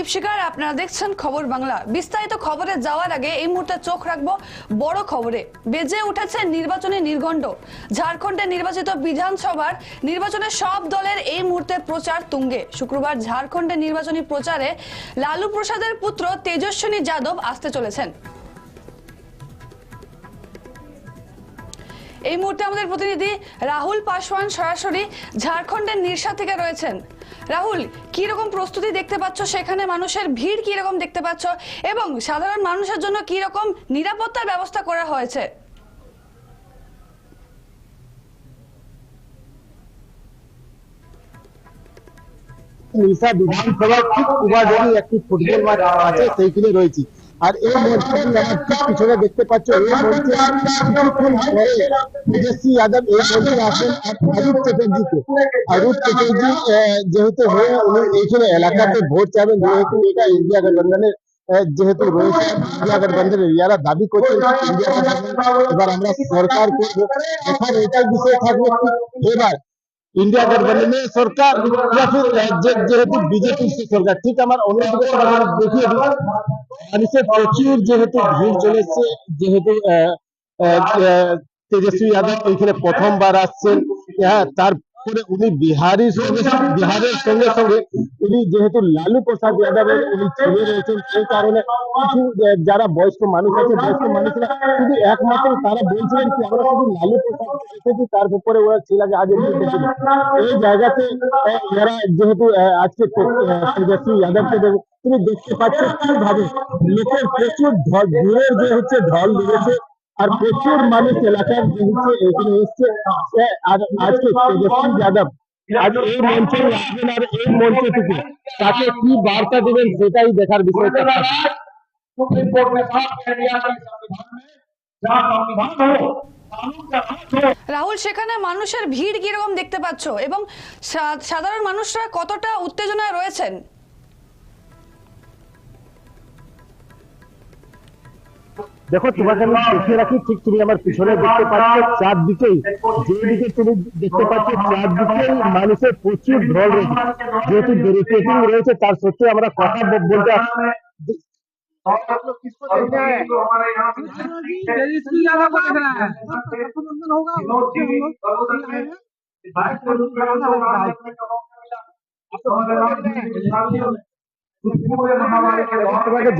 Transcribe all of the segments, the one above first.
দীপশিকার আপনারা দেখছেন খবর বাংলা। বিস্তারিত খবরে যাওয়ার আগে এই মুহূর্তে চোখ রাখব বড় খবরে। বেজে উঠেছে নির্বাচনী নির্গণ্ড ঝাড়খণ্ডে নির্বাচিত বিধানসভার নির্বাচনের সব দলের এই মুহূর্তে প্রচার তুঙ্গে। শুক্রবার ঝাড়খণ্ডে নির্বাচনী প্রচারে লালু প্রসাদের পুত্র তেজস্বিনী যাদব আসতে চলেছেন। এই মুহূর্তে আমাদের প্রতিনিধি রাহুল পাসওয়ান সরাসরি ঝাড়খণ্ডের নির্সা থেকে রয়েছেন। রাহুল কি রকম প্রস্তুতি দেখতে পাচ্ছ সেখানে? মানুষের ভিড় কি রকম দেখতে পাচ্ছ? এবং সাধারণ মানুষের জন্য কি রকম নিরাপত্তার ব্যবস্থা করা হয়েছে? বিধানসভার ঠিক উবাডোরি একটি ফুটবল মাঠ আছে, সেইখানে রয়েছি। আর এই মঞ্চটি আমার ঠিক পিছনে দেখতে পাচ্ছ এই মঞ্চে কিছুক্ষণ পরে তেজস্বী যাদব এই মঞ্চে আসেন আর অরূপ চ্যাটার্জিকে। অরূপ চ্যাটার্জি আহ, যেহেতু হয়ে উনি এইখানে এলাকাতে ভোট চাবেন যেহেতু এটা ইন্ডিয়া গঠবন্ধনের আহ, যেহেতু রয়েছে ইন্ডিয়া গঠবন্ধনের ইয়ারা দাবি করছেন ইন্ডিয়া গঠবন্ধন এবার আমরা সরকার করব এখন এটার বিষয় থাকবে কি? এবার इंडिया गठबंधन सरकार या फिर जे- যেহেতু বিজেপি সরকার ঠিক আমার অন্যদিকে আমরা দেখিয়ে দিই মানুষের প্রচুর যেহেতু ভিড় চলেছে যেহেতু আহ, আহ, আহ, তেজস্বী যাদব এখানে প্রথমবার আসছেন হ্যাঁ তারপরে উনি বিহারির সঙ্গে বিহারের সঙ্গে সঙ্গে উনি যেহেতু লালু প্রসাদ যাদবের উনি ছেলে রয়েছেন সেই কারণে কিছু আহ, যারা বয়স্ক মানুষ আছে বয়স্ক মানুষরা শুধু একমাত্র তারা বলছিলেন কি আমরা শুধু লালু প্রসাদ এসেছি তার উপরে ওরা ছেলেকে আজ অব্দি দেখিনি। এই জায়গাতে আহ, এরা যেহেতু আহ, আজকে তে- আহ, তেজস্বী যাদবকে দেব- তুমি দেখতে পাচ্ছ কীভাবে লোকের প্রচুর ঢল দূরের যে হচ্ছে ঢল লেগেছে আর প্রচুর মানুষ এলাকার যে হচ্ছে এখানে এসছে আহ, আর আজকে তেজস্বী যাদব আজ এই মঞ্চে আসবেন আর এই মঞ্চ থেকে তাকে কি বার্তা দেবেন সেটাই দেখার বিষয় থাকছে। सुप्रीम कोर्ट ने साफ कह दिया कि संविधान में जहाँ संविधान हो कानून का राज हो রাহুল সেখানে মানুষের ভিড় কি রকম দেখতে পাচ্ছ এবং সা- সাধারণ মানুষরা কতটা উত্তেজনায় রয়েছেন দেখো, তোমাকে আমি দেখিয়ে রাখি, ঠিক তুমি আমার পিছনে দেখতে পাচ্ছ চারদিকেই। যেদিকে তুমি দেখতে পাচ্ছো চারদিকেই মানুষের প্রচুর ঢল রয়েছে। যেহেতু ব্যারিকেটিং রয়েছে, তার সত্যি আমরা কথা বলতে होगा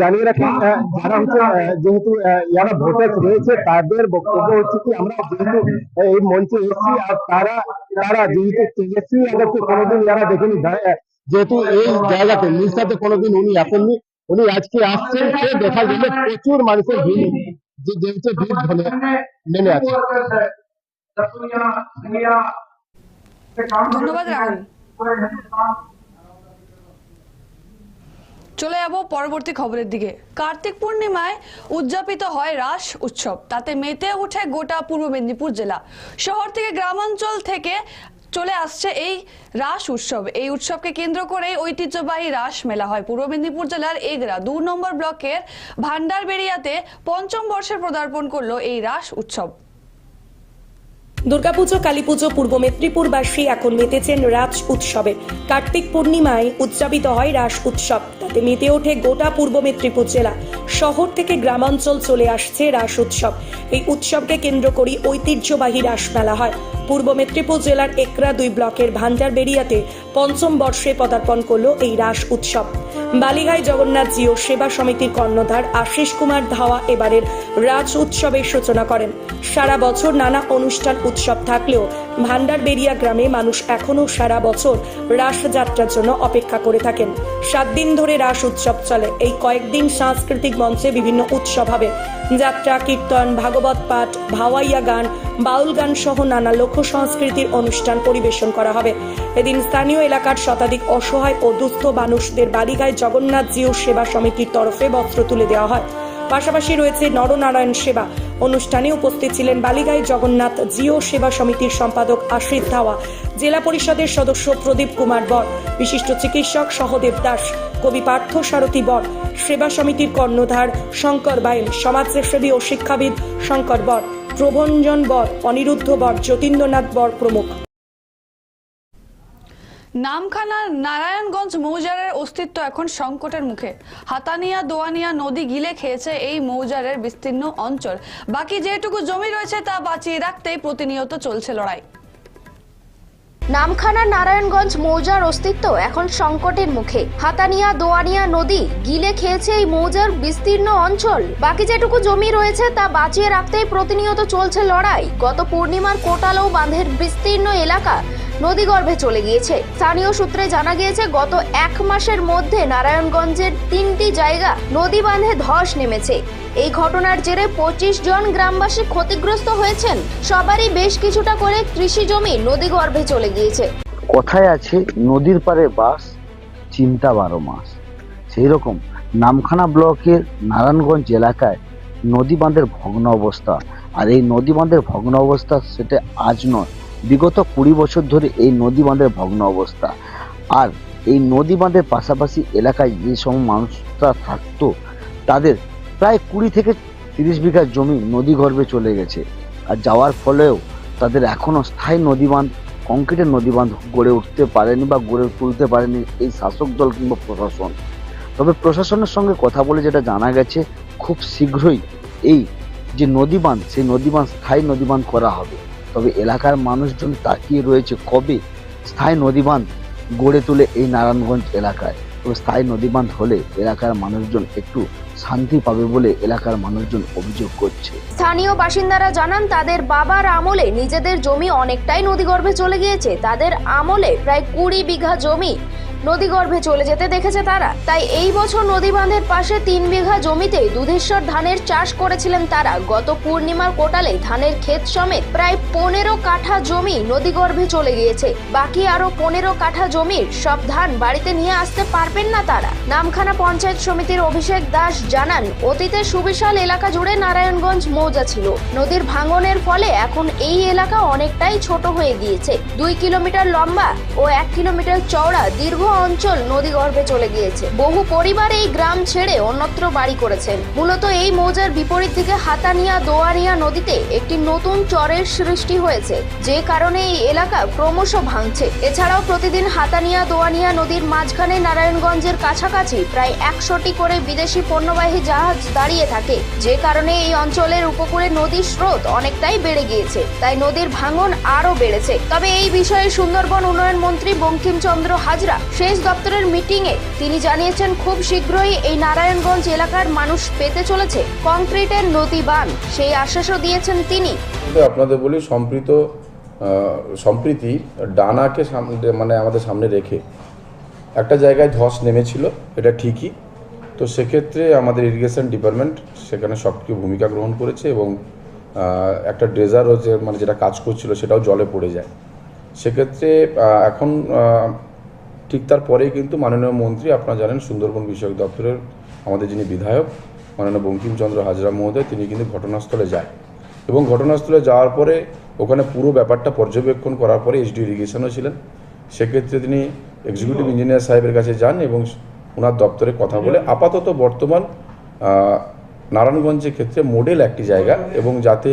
জানিয়ে রাখি যারা হচ্ছে যেহেতু যারা ভোটার রয়েছে, তাদের বক্তব্য হচ্ছে কি, আমরা যেহেতু এই মঞ্চে এসেছি, আর তারা তারা যেহেতু তেজস্বী কোনোদিন যারা দেখেনি যেহেতু এই জায়গাতে নিঃসাতে কোনোদিন উনি আসেননি, উনি আজকে আসছেন, সে দেখা গেলে প্রচুর মানুষের ভিড়, যে যে হচ্ছে ভিড় ধরে নেমে আছে। ধন্যবাদ, রাহুল। চলে যাব পরবর্তী খবরের দিকে। কার্তিক পূর্ণিমায় উদযাপিত হয় রাস উৎসব। তাতে মেতে ওঠে গোটা পূর্ব মেদিনীপুর জেলা। শহর থেকে গ্রামাঞ্চল থেকে চলে আসছে এই রাস উৎসব। এই উৎসবকে কেন্দ্র করে ঐতিহ্যবাহী রাস মেলা হয়। পূর্ব মেদিনীপুর জেলার এগরা দু নম্বর ব্লকের ভান্ডারবেড়িয়াতে পঞ্চম বর্ষের পদার্পণ করল এই রাস উৎসব। দুর্গাপুজো, কালীপুজো, পূর্ব মেদিনীপুরবাসী এখন মেতেছেন রাজ উৎসবে। কার্তিক পূর্ণিমায় উদযাপিত হয় রাস উৎসব। তাতে মেতে ওঠে গোটা পূর্ব মেদিনীপুর জেলা। শহর থেকে গ্রামাঞ্চল চলে আসছে রাস উৎসব। এই উৎসবকে কেন্দ্র করি ঐতিহ্যবাহী রাস মেলা হয়। পূর্ব মেদিনীপুর জেলার একরা দুই ব্লকের ভান্ডার বেরিয়াতে পঞ্চম বর্ষে পদার্পণ করল এই রাস উৎসব। বালিঘাই জগন্নাথ জিও সেবা সমিতির কর্ণধার আশিস কুমার ধাওয়া এবারের রাজ উৎসবের সূচনা করেন। সারা বছর নানা অনুষ্ঠান উৎসব থাকলেও ভান্ডারবেরিয়া গ্রামে মানুষ এখনও সারা বছর রাস যাত্রার জন্য অপেক্ষা করে থাকেন। সাত দিন ধরে রাস উৎসব চলে। এই কয়েকদিন সাংস্কৃতিক মঞ্চে বিভিন্ন উৎসব হবে। যাত্রা, কীর্তন, ভাগবত পাঠ, ভাওয়াইয়া গান, বাউল গান সহ নানা লোক সংস্কৃতির অনুষ্ঠান পরিবেশন করা হবে। এদিন স্থানীয় এলাকার শতাধিক অসহায় ও দুস্থ মানুষদের বালিগায় জগন্নাথ জিও সেবা সমিতির তরফে বস্ত্র তুলে দেওয়া হয়। পাশাপাশি রয়েছে নরনারায়ণ সেবা। অনুষ্ঠানে উপস্থিত ছিলেন বালিগাই জগন্নাথ জিও সেবা সমিতির সম্পাদক আশ্রিত ধাওয়া, জেলা পরিষদের সদস্য প্রদীপ কুমার বর, বিশিষ্ট চিকিৎসক সহদেব দাস, কবি পার্থ সারথী বর, সেবা সমিতির কর্ণধার শঙ্কর বাইন, সমাজসেবী ও শিক্ষাবিদ শঙ্কর বর, প্রভঞ্জন বর, অনিরুদ্ধ বর, যতীন্দ্রনাথ বর প্রমুখ। নামখানার নারায়ণগঞ্জ মৌজারের অস্তিত্ব এখন সংকটের মুখে। হাতানিয়া দোয়ানিয়া নদী গিলে খেয়েছে এই মৌজারের বিস্তীর্ণ অঞ্চল। বাকি যেটুকু জমি রয়েছে তা বাঁচিয়ে রাখতেই প্রতিনিয়ত চলছে লড়াই। নামখানা নারায়ণগঞ্জ মৌজার অস্তিত্ব এখন সংকটের মুখে। হাতানিয়া দোয়ানিয়া নদী গিলে খেয়েছে এই মৌজার বিস্তীর্ণ অঞ্চল। বাকি যেটুকু জমি রয়েছে তা বাঁচিয়ে রাখতেই প্রতিনিয়ত চলছে লড়াই। গত পূর্ণিমার কোটালো বাঁধের বিস্তীর্ণ এলাকা নদীগর্ভে চলে গিয়েছে। স্থানীয় সূত্রে জানা গিয়েছে, গত এক মাসের মধ্যে নারায়ণগঞ্জের তিনটি জায়গা নদী বাঁধে ধস নেমেছে। এই ঘটনার জেরে পঁচিশ জন গ্রামবাসী ক্ষতিগ্রস্ত হয়েছেন। সবারই বেশ কিছুটা করে কৃষি জমি নদীগর্ভে চলে গিয়েছে। কথায় আছে নদীর পারে বাস? চিন্তা বারো মাস। সেই রকম নামখানা ব্লকের নারায়ণগঞ্জ এলাকায় নদী বাঁধের ভগ্ন অবস্থা। আর এই নদী বাঁধের ভগ্ন অবস্থা সেটা আজ নয় বিগত কুড়ি বছর ধরে এই নদী বাঁধের ভগ্ন অবস্থা। আর এই নদী বাঁধের পাশাপাশি এলাকায় যে সব মানুষরা থাকতো, তাদের প্রায় কুড়ি থেকে তিরিশ বিঘা জমি নদী গর্ভে চলে গেছে। আর যাওয়ার ফলেও তাদের এখনও স্থায়ী নদী বাঁধ, কংক্রিটের নদী বাঁধ গড়ে উঠতে পারেনি বা গড়ে তুলতে পারেনি এই শাসক দল কিংবা প্রশাসন। তবে প্রশাসনের সঙ্গে কথা বলে যেটা জানা গেছে, খুব শীঘ্রই এই যে নদী বাঁধ, সেই নদী বাঁধ, স্থায়ী নদী বাঁধ করা হবে। তবে এলাকার মানুষজন তাকিয়ে রয়েছে কবে? স্থায়ী নদী বাঁধ গড়ে তোলে এই নারায়ণগঞ্জ এলাকায়। তবে স্থায়ী নদী বাঁধ হলে এলাকার মানুষজন একটু শান্তি পাবে বলে এলাকার মানুষজন অভিযোগ করছে। স্থানীয় বাসিন্দারা জানান, তাদের বাবার আমলে নিজেদের জমি অনেকটাই নদীগর্ভে চলে গিয়েছে। তাদের আমলে প্রায় কুড়ি বিঘা জমি নদীগর্ভে চলে যেতে দেখেছে তারা। তাই এই বছর নদী বাঁধের পাশে তিন বিঘা জমিতে দুধেশ্বর ধানের চাষ করেছিলেন তারা। গত পূর্ণিমার কোটালে ধানের ক্ষেত সমেত প্রায় পনেরো কাঠা জমি নদীগর্ভে চলে গিয়েছে। বাকি আরও পনেরো কাঠা জমির সব ধান বাড়িতে নিয়ে আসতে পারবেন না তারা। নামখানা পঞ্চায়েত সমিতির অভিষেক দাস জানান, অতীতে সুবিশাল এলাকা জুড়ে নারায়ণগঞ্জ মৌজা ছিল। নদীর ভাঙনের ফলে এখন এই এলাকা অনেকটাই ছোট হয়ে গিয়েছে। দুই কিলোমিটার লম্বা ও এক কিলোমিটার চওড়া দীর্ঘ অঞ্চল নদীগর্ভে চলে গিয়েছে। বহু পরিবার এই গ্রাম ছেড়ে অন্যত্র বাড়ি করেছেন। মূলত এই মৌজার বিপরীত দিকে হাতানিয়া দোয়ারিয়া নদীতে একটি নতুন চরের সৃষ্টি হয়েছে। যে কারণে এই এলাকা ক্রমশ ভাঙছে। এছাড়াও প্রতিদিন হাতানিয়া দোয়ানিয়া নদীর মাঝখানে নারায়ণগঞ্জের কাছাকাছি প্রায় একশোটি করে বিদেশি পণ্যবাহী জাহাজ দাঁড়িয়ে থাকে। যে কারণে এই অঞ্চলের উপকূলে নদীর স্রোত অনেকটাই বেড়ে গিয়েছে। তাই নদীর ভাঙন আরও বেড়েছে। তবে এই বিষয়ে সুন্দরবন উন্নয়ন মন্ত্রী বঙ্কিমচন্দ্র হাজরা সেচ দপ্তরের মিটিংয়ে তিনি জানিয়েছেন, খুব শীঘ্রই এই নারায়ণগঞ্জ এলাকার মানুষ পেতে চলেছে কংক্রিটের নদী বান সেই আশ্বাসও দিয়েছেন তিনি। আপনাদের বলি সম্প্রীত সম্প্রীতি ডানাকে সামনে মানে আমাদের সামনে রেখে একটা জায়গায় ধস নেমেছিল, এটা ঠিকই। তো সেক্ষেত্রে আমাদের ইরিগেশন ডিপার্টমেন্ট সেখানে সক্রিয় ভূমিকা গ্রহণ করেছে এবং একটা ড্রেজারও যে মানে যেটা কাজ করছিল সেটাও জলে পড়ে যায়। সেক্ষেত্রে এখন ঠিক তারপরেই কিন্তু মাননীয় মন্ত্রী, আপনারা জানেন সুন্দরবন বিষয়ক দপ্তরের আমাদের যিনি বিধায়ক, মাননীয় বঙ্কিমচন্দ্র হাজরা মহোদয়, তিনি কিন্তু ঘটনাস্থলে যায়। এবং ঘটনাস্থলে যাওয়ার পরে ওখানে পুরো ব্যাপারটা পর্যবেক্ষণ করার পরে এইচডি ইরিগেশনও ছিলেন। সেক্ষেত্রে তিনি এক্সিকিউটিভ ইঞ্জিনিয়ার সাহেবের কাছে যান এবং ওনার দপ্তরে কথা বলে আপাতত বর্তমান নারায়ণগঞ্জের ক্ষেত্রে মডেল একটি জায়গা এবং যাতে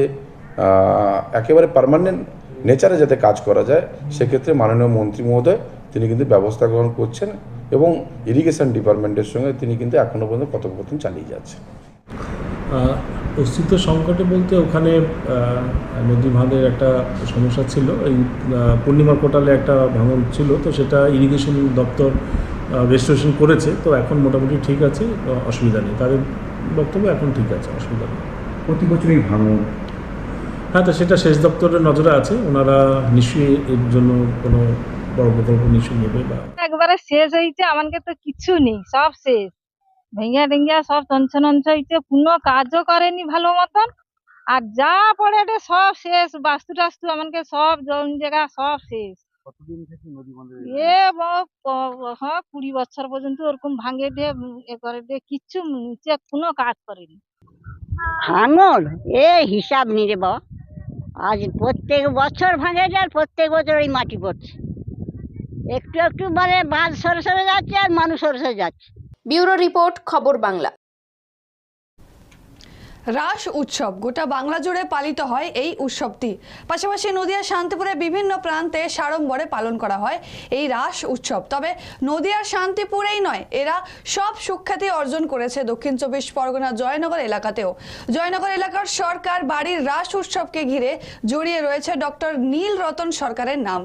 একেবারে পার্মানেন্ট নেচারে যাতে কাজ করা যায়, সেক্ষেত্রে মাননীয় মন্ত্রী মহোদয় তিনি কিন্তু ব্যবস্থা গ্রহণ করছেন এবং ইরিগেশন ডিপার্টমেন্টের সঙ্গে তিনি কিন্তু এখনও পর্যন্ত কথোপকথন চালিয়ে যাচ্ছেন। অস্তিত্ব সংকটে বলতে ওখানে নদী ভাঙের একটা সমস্যা ছিল। এই আহ, পূর্ণিমা কোটালে একটা ভাঙন ছিল তো সেটা ইরিগেশন দপ্তর রেস্টোরেশন করেছে। তো এখন মোটামুটি ঠিক আছে অসুবিধা নেই। তাদের বক্তব্য এখন ঠিক আছে অসুবিধা নেই। প্রতি বছরই ভাঙন? হ্যাঁ তো সেটা শেষ দপ্তরের নজরে আছে। ওনারা নিশ্চয়ই এর জন্য কোনো বড় প্রকল্প নেবে বা একবারে শেষ আমাকে তো কিছু নেই সব শেষ। ভেঙে ভেঙে সব কোনো কাজও করেনি ভালো মতন। আর যা পড়ে সব শেষ বাস্তু টাস্তু আমাকে সব জমি জায়গা সব শেষ। কতদিন থেকে নদী বাঁধে এ ব- ক- হ্যাঁ কুড়ি বছর পর্যন্ত ওরকম ভাঙে দিয়ে এ করে দিয়ে কিচ্ছু নিচে কোনো কাজ করেনি। ভাঙন এ হিসাব নিয়ে রে বাবা। আজ প্রত্যেক বছর ভাঙে যায় প্রত্যেক বছর এই মাটি পড়ছে। একটু একটু মানে বাঁধ সরে সরে যাচ্ছে আর মানুষ সরে সরে যাচ্ছে। ব্যুরো রিপোর্ট খবর বাংলা। রাস উৎসব গোটা বাংলা জুড়ে পালিত হয় এই উৎসবটি। পাশাপাশি নদিয়ার শান্তিপুরে বিভিন্ন প্রান্তে সাড়ম্বরে পালন করা হয় এই রাস উৎসব। তবে নদিয়ার শান্তিপুরেই নয় এরা সব সুখ্যাতি অর্জন করেছে দক্ষিণ চব্বিশ পরগনা জয়নগর এলাকাতেও। জয়নগর এলাকার সরকার বাড়ির রাস উৎসবকে ঘিরে জড়িয়ে রয়েছে ডক্টর নীল রতন সরকারের নাম।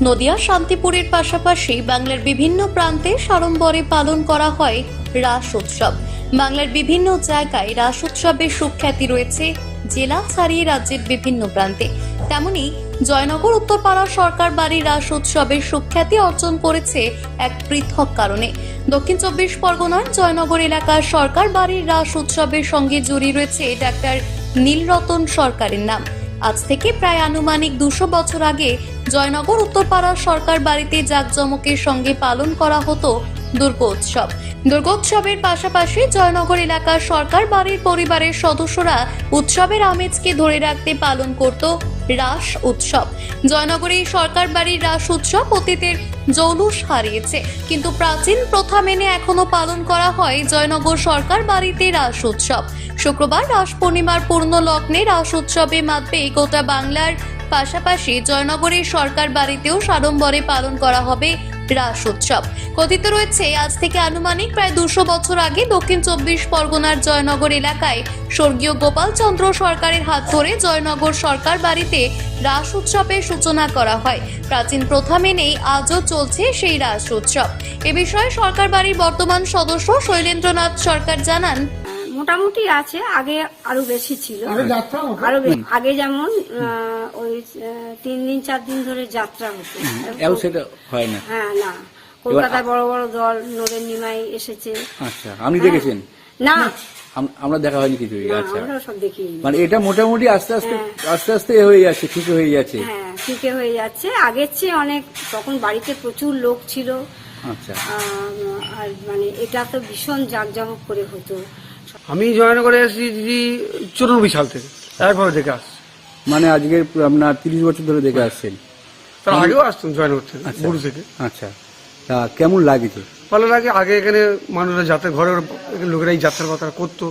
নদিয়া, শান্তিপুরের পাশাপাশি বাংলার বিভিন্ন প্রান্তে সাড়ম্বরে পালন করা হয় রাস উৎসব। বাংলার বিভিন্ন জায়গায় রাস উৎসবের সুখ্যাতি রয়েছে জেলা ছাড়িয়ে রাজ্যের বিভিন্ন প্রান্তে। তেমনি জয়নগর, উত্তরপাড়া সরকার বাড়ি রাস উৎসবের সুখ্যাতি অর্জন করেছে এক পৃথক কারণে। দক্ষিণ চব্বিশ পরগনার জয়নগর এলাকার সরকার বাড়ির রাস উৎসবের সঙ্গে জড়িয়ে রয়েছে ডাক্তার নীলরতন সরকারের নাম। আজ থেকে প্রায় আনুমানিক দুশো বছর আগে জয়নগর, উত্তরপাড়া সরকার বাড়িতে জাঁকজমকের সঙ্গে পালন করা হতো দুর্গোৎসব। দুর্গোৎসবের পাশাপাশি জয়নগর এলাকার সরকার বাড়ির পরিবারের সদস্যরা উৎসবের আমেজকে ধরে রাখতে পালন করত রাস উৎসব। জয়নগরে সরকার বাড়ির রাস উৎসব অতীতের জৌলুস হারিয়েছে। কিন্তু প্রাচীন প্রথা মেনে এখনও পালন করা হয় জয়নগর সরকার বাড়িতে রাস উৎসব। শুক্রবার রাস পূর্ণিমার পূর্ণ লগ্নে রাস উৎসবে মাতবে গোটা বাংলার। পাশাপাশি জয়নগরের সরকার বাড়িতেও সাড়ম্বরে পালন করা হবে রাস উৎসব। কথিত রয়েছে, আজ থেকে আনুমানিক প্রায় দুশো বছর আগে দক্ষিণ চব্বিশ পরগনার জয়নগর এলাকায় স্বর্গীয় গোপালচন্দ্র সরকারের হাত ধরে জয়নগর সরকার বাড়িতে রাস উৎসবের সূচনা করা হয়। প্রাচীন প্রথা মেনেই আজও চলছে সেই রাস উৎসব। এ বিষয়ে সরকার বাড়ির বর্তমান সদস্য শৈলেন্দ্রনাথ সরকার জানান মোটামুটি আছে আগে আরও বেশি ছিল। আরও আগে যেমন ওই তিন দিন চার দিন ধরে যাত্রা হতো। সেটা হয় না। হ্যাঁ না। কলকাতায় বড় বড় দল নদের নিমাই এসেছে। আচ্ছা আপনি দেখেছেন? না। আমরা দেখা হয়নি কিছুই না, আচ্ছা। সব দেখি মানে এটা মোটামুটি আস্তে আস্তে আস্তে আস্তে এ হয়ে যাচ্ছে ঠিক হয়ে যাচ্ছে। হ্যাঁ ফিকে হয়ে যাচ্ছে। আগের চেয়ে অনেক তখন বাড়িতে প্রচুর লোক ছিল। আচ্ছা। আর মানে এটা তো ভীষণ জাঁকজমক করে হতো। আমি জয়নগরে এসেছি দিদি চুরানব্বই সাল থেকে। একভাবে দেখে আসছি। মানে আজকে আপনার তিরিশ বছর ধরে দেখে আসছেন। তার আগেও আসতাম জয়নগর থেকে আচ্ছা। বড়ু থেকে। আচ্ছা। তা কেমন লাগছে ভালো লাগে আগে এখানে মানুষরা যাত্রা ঘরের লোকেরা এই যাত্রার কথা করতো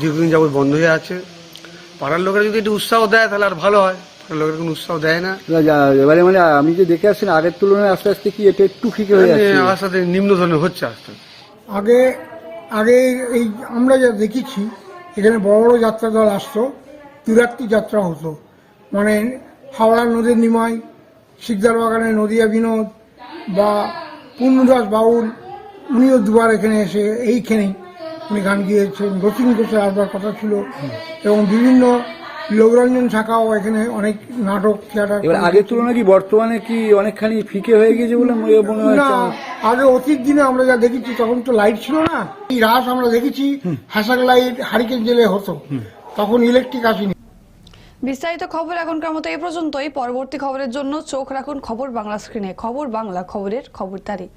দীর্ঘদিন যাবত বন্ধ হয়ে আছে। পাড়ার লোকেরা যদি একটু উৎসাহ দেয় তাহলে আর ভালো হয়। পাড়ার লোকেরা কোনো উৎসাহ দেয় না। না, এবারে মানে আমি যে দেখে আসছেন আগের তুলনায় আস্তে আস্তে কি এটা একটু ফিকে হয়ে যাচ্ছে আমার সাথে নিম্ন ধরনের হচ্ছে আস্তে আস্তে। আগে আগে এই আমরা যা দেখেছি এখানে বড় বড় যাত্রা দল আসতো তিরাত্রি যাত্রা হতো। মানে হাওড়া নদীর নিমাই শিকদার বাগানের নদিয়া বিনোদ বা পূর্ণদাস বাউল উনিও দুবার এখানে এসে এইখানেই উনি গান গিয়েছেন। রতিন ঘোষের আসবার কথা ছিল। এবং বিভিন্ন লোকরঞ্জন শাখাও এখানে অনেক নাটক থিয়েটার এবার আগের তুলনায় কি বর্তমানে কি অনেকখানি ফিকে হয়ে গেছে বলে মনে মনে না আগে অতীত দিনে আমরা যা দেখেছি তখন তো লাইট ছিল না। এই রাস আমরা দেখেছি হ্যাসাক লাইট হারিকেন জেলে হতো। তখন ইলেকট্রিক আসেনি। বিস্তারিত খবর এখনকার মতো এই পর্যন্তই। পরবর্তী খবরের জন্য চোখ রাখুন খবর বাংলা স্ক্রিনে খবর বাংলা খবরের খবরদারি।